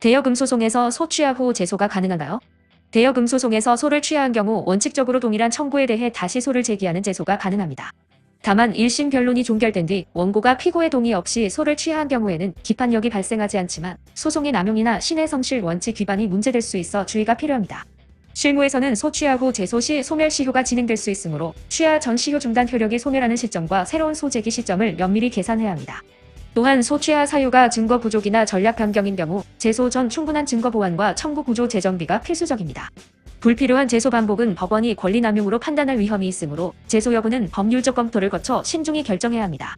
대여금 소송에서 소 취하 후 제소가 가능한가요? 대여금 소송에서 소를 취하한 경우 원칙적으로 동일한 청구에 대해 다시 소를 제기하는 제소가 가능합니다. 다만 1심 변론이 종결된 뒤 원고가 피고의 동의 없이 소를 취하한 경우에는 기판력이 발생하지 않지만 소송의 남용이나 신의 성실 원칙 위반이 문제될 수 있어 주의가 필요합니다. 실무에서는 소 취하 후 제소 시 소멸 시효가 진행될 수 있으므로 취하 전 시효 중단 효력이 소멸하는 시점과 새로운 소 제기 시점을 면밀히 계산해야 합니다. 또한 소취하 사유가 증거 부족이나 전략 변경인 경우 제소 전 충분한 증거 보완과 청구 구조 재정비가 필수적입니다. 불필요한 제소 반복은 법원이 권리 남용으로 판단할 위험이 있으므로 제소 여부는 법률적 검토를 거쳐 신중히 결정해야 합니다.